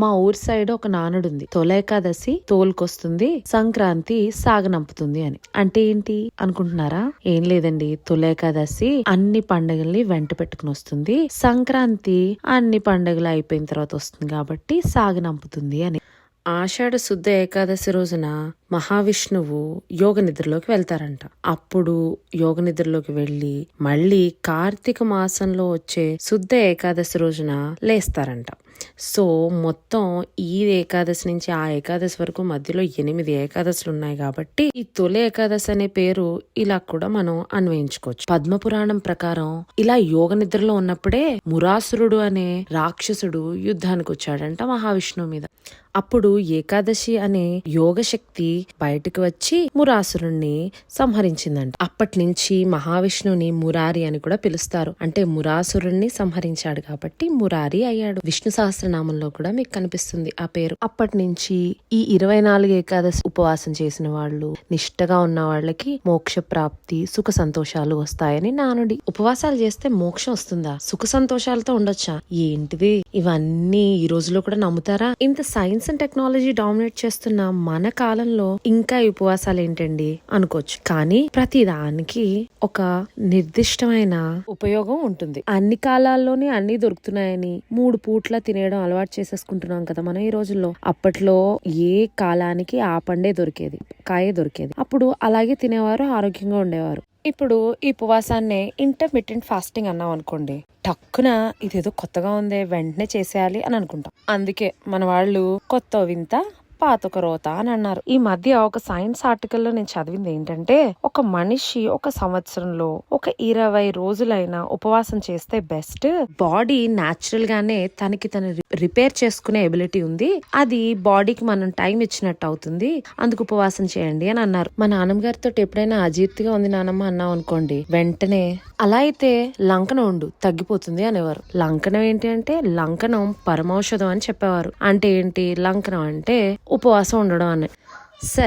మా ఊరి సైడ్ ఒక నానుడు ఉంది తొల ఏకాదశి తోలుకొస్తుంది. సంక్రాంతి సాగనంపుతుంది అని. అంటే ఏంటి అనుకుంటున్నారా? ఏం లేదండి. తొల ఏకాదశి అన్ని పండుగల్ని వెంట పెట్టుకుని వస్తుంది. సంక్రాంతి అన్ని పండుగలు అయిపోయిన తర్వాత వస్తుంది కాబట్టి సాగనంపుతుంది అని. ఆషాఢ శుద్ధ ఏకాదశి రోజున మహావిష్ణువు యోగ నిద్రలోకి వెళ్తారంట. అప్పుడు యోగ నిద్రలోకి వెళ్ళి మళ్ళీ కార్తీక మాసంలో వచ్చే శుద్ధ ఏకాదశి రోజున లేస్తారంట. సో మొత్తం ఈ ఏకాదశి నుంచి ఆ ఏకాదశి వరకు మధ్యలో ఎనిమిది ఏకాదశులు ఉన్నాయి కాబట్టి ఈ తొలి ఏకాదశి అనే పేరు ఇలా కూడా మనం అన్వయించుకోవచ్చు. పద్మపురాణం ప్రకారం ఇలా యోగ నిద్రలో ఉన్నప్పుడే మురాసురుడు అనే రాక్షసుడు యుద్ధానికి వచ్చాడంట మహావిష్ణువు మీద. అప్పుడు ఏకాదశి అనే యోగ శక్తి బయటకు వచ్చి మురాసురుణ్ణి సంహరించిందంట. అప్పటి నుంచి మహావిష్ణువుని మురారి అని కూడా పిలుస్తారు. అంటే మురాసురుణ్ణి సంహరించాడు కాబట్టి మురారి అయ్యాడు. విష్ణు సహస్రనామంలో కూడా మీకు కనిపిస్తుంది ఆ పేరు. అప్పటి నుంచి ఈ ఇరవై నాలుగు ఏకాదశి ఉపవాసం చేసిన వాళ్ళు నిష్టగా ఉన్న వాళ్ళకి మోక్ష ప్రాప్తి సుఖ సంతోషాలు వస్తాయని నానుడి. ఉపవాసాలు చేస్తే మోక్షం వస్తుందా? సుఖ సంతోషాలతో ఉండొచ్చా? ఏంటిది? ఇవన్నీ ఈ రోజులో కూడా నమ్ముతారా? ఇంత సైన్స్ అండ్ టెక్నాలజీ డామినేట్ చేస్తున్న మన కాలంలో ఇంకా ఈ ఉపవాసాలు ఏంటండి? అనుకోవచ్చు. కానీ ప్రతి దానికి ఒక నిర్దిష్టమైన ఉపయోగం ఉంటుంది. అన్ని కాలాల్లోనే అన్ని దొరుకుతున్నాయని మూడు పూట్ల తినేయడం అలవాటు చేసేసుకుంటున్నాం కదా మనం ఈ రోజుల్లో అప్పట్లో ఏ కాలానికి ఆ పండే దొరికేది? కాయే దొరికేది. అప్పుడు అలాగే తినేవారు ఆరోగ్యంగా ఉండేవారు. ఇప్పుడు ఈ ఉపవాసాన్ని ఇంటర్మీడియట్ ఫాస్టింగ్ అన్నాం అనుకోండి టక్కున ఇదేదో కొత్తగా ఉంది వెంటనే చేసేయాలి అని అనుకుంటాం. అందుకే మన వాళ్ళు కొత్త వింత పాత ఒక రోత అని అన్నారు ఈ మధ్య ఒక సైన్స్ ఆర్టికల్లో నేను చదివింది ఏంటంటే ఒక మనిషి ఒక సంవత్సరంలో ఒక ఇరవై రోజులైనా ఉపవాసం చేస్తే బెస్ట్. బాడీ న్యాచురల్ గానే తనకి తను రిపేర్ చేసుకునే ఎబిలిటీ ఉంది. అది బాడీకి మనం టైం ఇచ్చినట్టు అవుతుంది. అందుకు ఉపవాసం చేయండి అని అన్నారు. మా నాన్నమ్మ గారితో ఎప్పుడైనా అజీర్తిగా ఉంది నానమ్మ అన్నాం అనుకోండి వెంటనే అలా అయితే లంకనం ఉండు తగ్గిపోతుంది అనేవారు. లంకనం ఏంటి అంటే లంకనం పరమౌషధం అని చెప్పేవారు. అంటే ఏంటి? లంకనం అంటే ఉపవాసం ఉండడం అని. సరే.